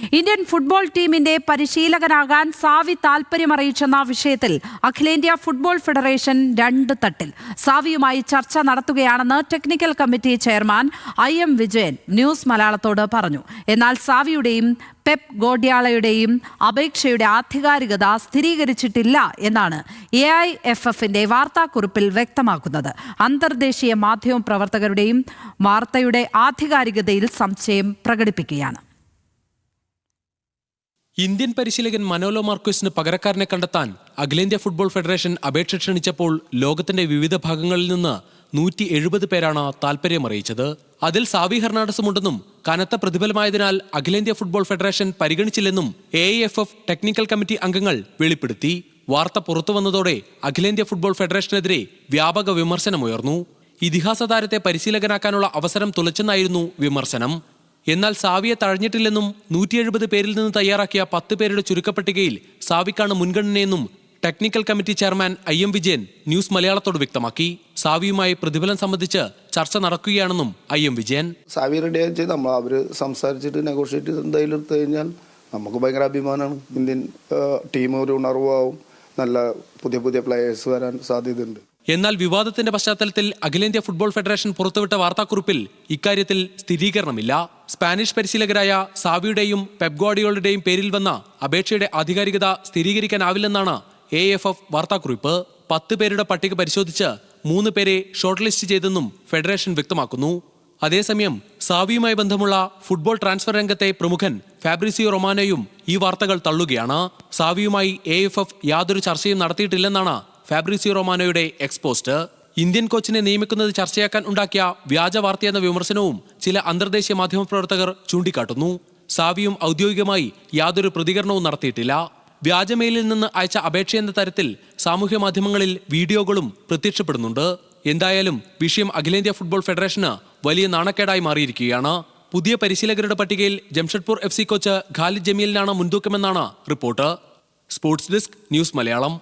Indian football ടീമിന്റെ പരിശീലകനാകാൻ Xavi താൽപര്യമറിയിച്ചെന്ന വിഷയത്തിൽ അഖിലേന്ത്യാ ഫുട്ബോൾ ഫെഡറേഷൻ രണ്ട് തട്ടിൽ. സാവിയുമായി ചർച്ച നടത്തുകയാണെന്ന് technical committee chairman I M Vijayan news മലയാളത്തോട് പറഞ്ഞു. എന്നാൽ സാവിയുടെയും പെപ് ഗോഡ്യാളയുടെയും അപേക്ഷയുടെ ആധികാരികത സ്ഥിരീകരിച്ചിട്ടില്ല എന്നാണ് എ ഐ എഫ് എഫിന്റെ വാർത്താക്കുറിപ്പിൽ വ്യക്തമാക്കുന്നത്. അന്തർദേശീയ മാധ്യമ പ്രവർത്തകരുടെയും വാർത്തയുടെ ആധികാരികതയിൽ സംശയം പ്രകടിപ്പിക്കുകയാണ്. ഇന്ത്യൻ പരിശീലകൻ മനോലോ മാർക്കോസിന് പകരക്കാരനെ കണ്ടെത്താൻ അഖിലേന്ത്യാ ഫുട്ബോൾ ഫെഡറേഷൻ അപേക്ഷ ക്ഷണിച്ചപ്പോൾ ലോകത്തിന്റെ വിവിധ ഭാഗങ്ങളിൽ നിന്ന് നൂറ്റി എഴുപത് പേരാണ് താൽപര്യമറിയിച്ചത് അതിൽ സാവി ഹെർണാണ്ടസും ഉണ്ടെന്നും കനത്ത പ്രതിഫലമായതിനാൽ അഖിലേന്ത്യാ football federation പരിഗണിച്ചില്ലെന്നും A F F technical committee അംഗങ്ങൾ വെളിപ്പെടുത്തി. വാർത്ത പുറത്തു വന്നതോടെ അഖിലേന്ത്യാ ഫുട്ബോൾ ഫെഡറേഷനെതിരെ വ്യാപക വിമർശനമുയർന്നു. ഇതിഹാസ താരത്തെ പരിശീലകനാക്കാനുള്ള അവസരം തുലച്ചെന്നായിരുന്നു വിമർശനം. എന്നാൽ സാവിയെ തഴഞ്ഞിട്ടില്ലെന്നും നൂറ്റി എഴുപത് പേരിൽ നിന്ന് തയ്യാറാക്കിയ പത്ത് പേരുടെ ചുരുക്കപ്പട്ടികയിൽ സാവിക്കാണ് മുൻഗണനയെന്നും technical committee chairman I M Vijayan news മലയാളത്തോട് വ്യക്തമാക്കി. സാവിയുമായി പ്രതിഫലം സംബന്ധിച്ച് ചർച്ച നടക്കുകയാണെന്നും ഐ എം വിജയൻ. സാവി ചെയ്ത്. നമ്മൾ അവർ സംസാരിച്ചിട്ട് നെഗോഷിയേറ്റ് ചെയ്ത് എന്തായാലും എടുത്തു കഴിഞ്ഞാൽ നമുക്ക് ഭയങ്കര അഭിമാനമാണ്. ഇന്ത്യൻ ടീം ഒരു ഉണർവാവും. നല്ല പുതിയ പുതിയ പ്ലേയേഴ്സ് വരാൻ സാധ്യതയുണ്ട്. എന്നാൽ വിവാദത്തിന്റെ പശ്ചാത്തലത്തിൽ അഖിലേന്ത്യാ ഫുട്ബോൾ ഫെഡറേഷൻ പുറത്തുവിട്ട വാർത്താക്കുറിപ്പിൽ ഇക്കാര്യത്തിൽ സ്ഥിരീകരണമില്ല. സ്പാനിഷ് പരിശീലകരായ സാവിയുടെയും പെപ്ഗോഡിയോളുടെയും പേരിൽ വന്ന അപേക്ഷയുടെ ആധികാരികത സ്ഥിരീകരിക്കാനാവില്ലെന്നാണ് എ എഫ് എഫ് വാർത്താക്കുറിപ്പ്. പത്ത് പേരുടെ പട്ടിക പരിശോധിച്ച് മൂന്ന് പേരെ ഷോർട്ട് ലിസ്റ്റ് ചെയ്തെന്നും ഫെഡറേഷൻ വ്യക്തമാക്കുന്നു. അതേസമയം സാവിയുമായി ബന്ധമുള്ള ഫുട്ബോൾ ട്രാൻസ്ഫർ രംഗത്തെ പ്രമുഖൻ ഫാബ്രിസിയോ റൊമാനോയും ഈ വാർത്തകൾ തള്ളുകയാണ്. സാവിയുമായി എ യാതൊരു ചർച്ചയും നടത്തിയിട്ടില്ലെന്നാണ് ഫാബ്രിസിയോ റൊമാനോയുടെ എക്സ്പോസ്റ്റ് ഇന്ത്യൻ കോച്ചിനെ നിയമിക്കുന്നത് ചർച്ചയാക്കാൻ ഉണ്ടാക്കിയ വ്യാജ വാർത്തയെന്ന വിമർശനവും ചില അന്തർദേശീയ മാധ്യമപ്രവർത്തകർ ചൂണ്ടിക്കാട്ടുന്നു. സാവിയും ഔദ്യോഗികമായി യാതൊരു പ്രതികരണവും നടത്തിയിട്ടില്ല. വ്യാജമെയിലിൽ നിന്ന് അയച്ച അപേക്ഷയെന്ന തരത്തിൽ സാമൂഹ്യ മാധ്യമങ്ങളിൽ വീഡിയോകളും പ്രത്യക്ഷപ്പെടുന്നുണ്ട്. എന്തായാലും വിഷയം അഖിലേന്ത്യാ ഫുട്ബോൾ ഫെഡറേഷന് വലിയ നാണക്കേടായി മാറിയിരിക്കുകയാണ്. പുതിയ പരിശീലകരുടെ പട്ടികയിൽ Jamshedpur F C coach Khalid ജമീലിനാണ് മുൻതൂക്കമെന്നാണ് report. Sports desk news Malayalam.